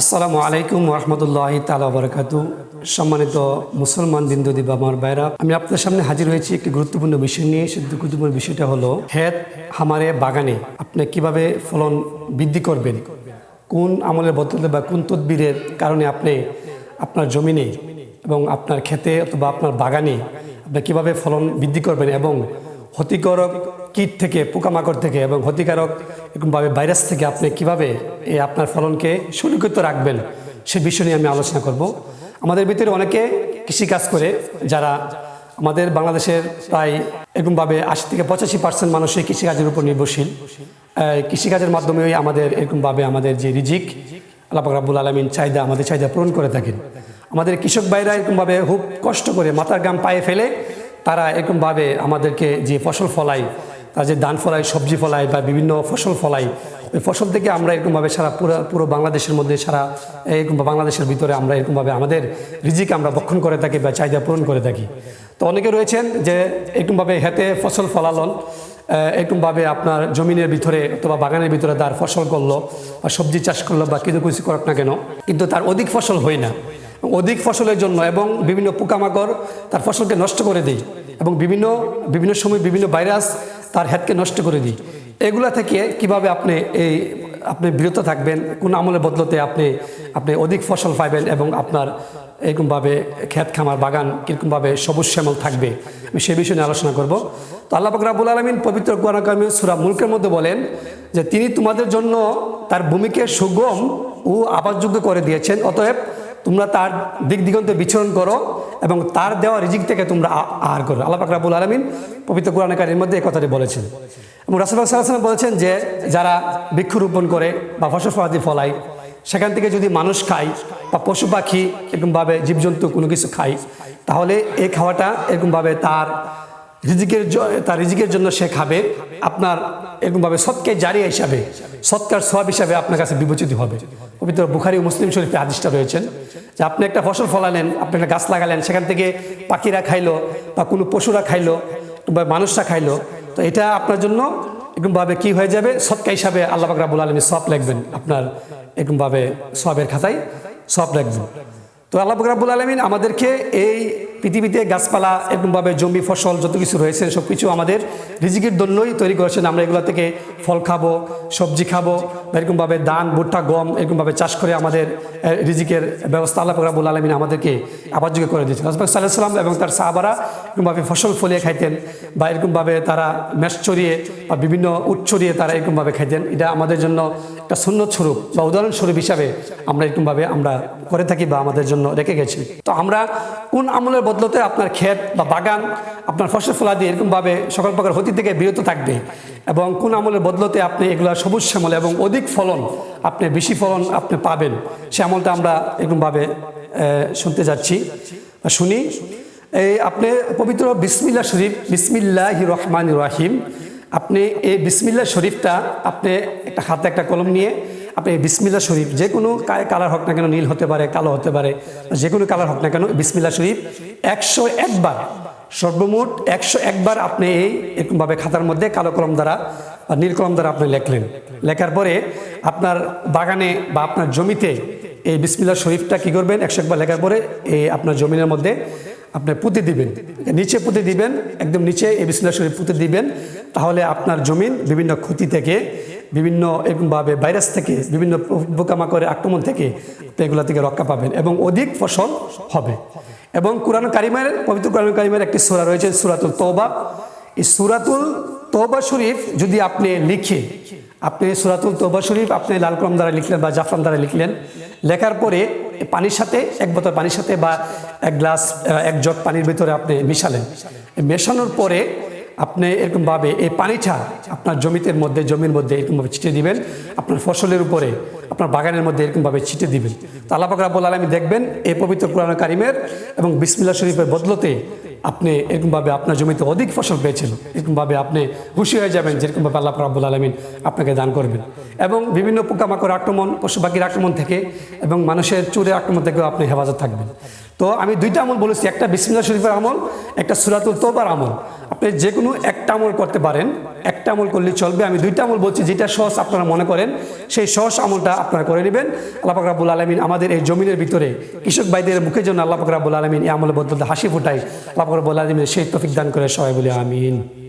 আসসালামু আলাইকুম রহমতুল্লাহ তালা বরকাতু সম্মানিত মুসলমান বিন্দু দিব, আমার বাইরা আমি আপনার সামনে হাজির হয়েছি একটি গুরুত্বপূর্ণ বিষয় নিয়ে। সেই গুরুত্বপূর্ণ বিষয়টা হলো হেদ হামারে বাগানে আপনি কীভাবে ফলন বৃদ্ধি করবেন? কোন আমলের বদলে বা কোন তদবিরের কারণে আপনি আপনার জমিনে এবং আপনার ক্ষেতে অথবা আপনার বাগানে আপনি কীভাবে ফলন বৃদ্ধি করবেন এবং ক্ষতিকারক কীট থেকে, পোকামাকড় থেকে এবং ক্ষতিকারক এরকমভাবে ভাইরাস থেকে আপনি কীভাবে এই আপনার ফলনকে সুরক্ষিত রাখবেন, সে বিষয় নিয়ে আমি আলোচনা করব। আমাদের ভিতরে অনেকে কৃষিকাজ করে, যারা আমাদের বাংলাদেশের প্রায় এরকমভাবে আশি থেকে পঁচাশি পার্সেন্ট মানুষই কৃষিকাজের উপর নির্ভরশীল। কৃষিকাজের মাধ্যমেই আমাদের এরকমভাবে আমাদের যে রিজিক, আল্লাহ পাক রাব্বুল আলমিন চাহিদা, আমাদের চাহিদা পূরণ করে থাকেন। আমাদের কৃষক ভাইরা এরকমভাবে খুব কষ্ট করে মাথার গাম পায়ে ফেলে, তারা এরকমভাবে আমাদেরকে যে ফসল ফলায় তারা যে ধান ফলায় সবজি ফলায় বা বিভিন্ন ফসল ফলায় ওই ফসল থেকে আমরা এরকমভাবে সারা পুরো পুরো বাংলাদেশের মধ্যে সারা এরকম বাংলাদেশের ভিতরে আমরা এরকমভাবে আমাদের রিজিক আমরা বক্ষণ করে থাকি বা চাহিদা পূরণ করে থাকি। তো অনেকে রয়েছেন যে এরকমভাবে হেতে ফসল ফলালন এরকমভাবে আপনার জমিনের ভিতরে অথবা বাগানের ভিতরে তার ফসল করল বা সবজি চাষ করল বা কিছু কিছু করক না কেন, কিন্তু তার অধিক ফসল হয় না। অধিক ফসলের জন্য এবং বিভিন্ন পোকামাকড় তার ফসলকে নষ্ট করে দেয় এবং বিভিন্ন বিভিন্ন সময় বিভিন্ন ভাইরাস তার হেডকে নষ্ট করে দিই। এগুলা থেকে কীভাবে আপনি এই, আপনি বিরত থাকবেন, কোন আমলের বদলতে আপনি আপনি অধিক ফসল পাইবেন এবং আপনার এরকমভাবে ক্ষেত খামার, বাগান কীরকমভাবে সবুজ শ্যামল থাকবে, আমি সে বিষয়ে নিয়ে আলোচনা করব। তো আল্লাহ পাক রাবুল আলমিন পবিত্র কোরআনকামী সুরা মুলকের মধ্যে বলেন যে তিনি তোমাদের জন্য তার ভূমিকে সুগম ও আবাসযোগ্য করে দিয়েছেন, অতএব তোমরা তার দিক দিগন্তে বিচরণ করো এবং তার দেওয়া রিজিক থেকে তোমরা আহার করো। আল্লাহ রাবুল আলমিন পবিত্র কোরআনকারীর মধ্যে এই কথাটি বলেছেন। এবং রাসুল্লাহ সাল্লাম বলেছেন যে, যারা বৃক্ষরোপণ করে বা ফসল ফলাদি ফলায়, সেখান থেকে যদি মানুষ খায় বা পশু পাখি এরকমভাবে জীবজন্তু কোনো কিছু খায়, তাহলে এই খাওয়াটা এরকমভাবে তার রিজিকের তার রিজিকের জন্য সে খাবে। আপনার এরকমভাবে সৎকে জারি হিসাবে, সৎকার সব হিসাবে আপনার কাছে বিবেচিত হবে। পবিত্র বুখারি মুসলিম শরীফে আদিষ্ট রয়েছেন যে আপনি একটা ফসল ফলালেন, আপনি একটা গাছ লাগালেন, সেখান থেকে পাখিরা খাইলো বা কোনো পশুরা খাইলো বা মানুষরা খাইলো, তো এটা আপনার জন্য এরকমভাবে কি হয়ে যাবে? সৎকা হিসাবে আল্লাহ রাবুল আলমী সব লাগবেন আপনার এরকমভাবে সবের খাতায় সব রাখবেন তো আল্লাহ রাবুল আলমিন আমাদেরকে এই পৃথিবীতে গাছপালা, এরকমভাবে জমি, ফসল, যত কিছু রয়েছে সব কিছু আমাদের রিজিকের জন্যই তৈরি করেছেন আমরা এগুলো থেকে ফল খাব, সবজি খাব এরকমভাবে ধান, ভুট্টা, গম, এরকমভাবে চাষ করে আমাদের রিজিকের ব্যবস্থা আল্লাহ রাবুল আলমিন আমাদেরকে আবাসযোগ্য করে দিয়েছেন। রাজবাক সাল্লাহ সাল্লাম এবং তার সাহাবারা এরকমভাবে ফসল ফলিয়ে খাইতেন বা এরকমভাবে তারা ম্যাশ চড়িয়ে বা বিভিন্ন উট চড়িয়ে তারা এরকমভাবে খাইতেন। এটা আমাদের জন্য একটা সুন্নত স্বরূপ বা উদাহরণস্বরূপ হিসাবে আমরা এরকমভাবে আমরা করে থাকি বা আমাদের জন্য রেখে গেছি। তো আমরা কোন আমলের বদলতে আপনার ক্ষেত বা বাগান, আপনার ফসল ফলা দিয়ে এরকমভাবে সকল প্রকার ক্ষতি থেকে বিরত থাকবে এবং কোন আমলের বদলতে আপনি এগুলো সবুজ শ্যামল এবং অধিক ফলন আপনি, বেশি ফলন আপনি পাবেন। সে আমলটা আমরা এরকমভাবে শুনতে যাচ্ছি শুনি। এই আপনি পবিত্র বিসমিল্লা শরীফ বিসমিল্লাহ রহমান রাহিম আপনি এই বিসমিল্লা শরীফটা আপনি একটা হাতে একটা কলম নিয়ে আপনি বিসমিল্লা শরীফ, যে কোনো কালার হোক না কেন, নীল হতে পারে, কালো হতে পারে, যে কোনো কালার হোক না কেন বিসমিল্লা শরীফ একশো একবার, সর্বমোট একশো একবার আপনি এই এরকমভাবে খাতার মধ্যে কালো কলম দ্বারা বা নীল কলম দ্বারা আপনি লেখলেন। লেখার পরে আপনার বাগানে বা আপনার জমিতে এই বিসমিল্লা শরীফটা কী করবেন? একশো একবার লেখার পরে এই আপনার জমিনের মধ্যে আপনি পুঁতে দিবেন। নিচে পুঁতে দিবেন, একদম নিচে এই বিসমিল্লা শরীফ পুঁতে দিবেন, তাহলে আপনার জমিন বিভিন্ন ক্ষতি থেকে, বিভিন্ন এরকমভাবে ভাইরাস থেকে, বিভিন্ন পোকামাকড়ের আক্রমণ থেকে এগুলো থেকে রক্ষা পাবেন এবং অধিক ফসল হবে। এবং কোরআন কারিমের, পবিত্র কোরআন কারিমের একটি সুরা রয়েছে, সুরাতুল তৌবা এই সুরাতুল তৌবা শরীফ যদি আপনি লিখে, আপনি সুরাতুল তৌবা শরীফ আপনি লাল কলম দ্বারা লিখলেন বা জাফরান দ্বারা লিখলেন, লেখার পরে পানির সাথে, এক বোতল পানির সাথে বা এক গ্লাস এক জগ পানির ভিতরে আপনি মিশালেন। মেশানোর পরে আপনি এরকমভাবে এই পানিটা আপনার জমিতের মধ্যে, জমির মধ্যে এরকমভাবে ছিটিয়ে দিবেন। আপনার ফসলের উপরে আপনার বাগানের মধ্যে এরকমভাবে ছিটে দিবেন। তো আল্লাহ পাক রাব্বুল আলামিন দেখবেন, এই পবিত্র কোরআন কারিমের এবং বিসমিল্লা শরীফের বদলতে আপনি এরকমভাবে আপনার জমিতে অধিক ফসল পেয়েছেন। এরকমভাবে আপনি খুশি হয়ে যাবেন, যেরকমভাবে আল্লাহ রাব্বুল আলমিন আপনাকে দান করবেন। এবং বিভিন্ন পোকামাকড় আক্রমণ পশু পাখির আক্রমণ থেকে এবং মানুষের চুরের আক্রমণ থেকেও আপনি হেফাজত থাকবেন। তো আমি দুইটা আমল বলেছি, একটা বিসমিল্লা শরীফের আমল, একটা সুরাতুল তোবার আমল। আপনি যে কোনো একটা আমল করতে পারেন একটা আমল করলে চলবে। আমি দুইটা আমল বলছি, যেটা সহজ আপনারা মনে করেন, সেই সহজ আমলটা আপনারা করে নেবেন। আল্লাহ রাবুল আলমিন আমাদের এই জমিনের ভিতরে কৃষক ভাইদের মুখের জন্য আল্লাহ রাবুল আলমিন এই আমলের বদলতে হাসি ফুটাই। আল্লাহ রাবুল আলমিন সেই তফিক দান করে সবাই বলে আমিন।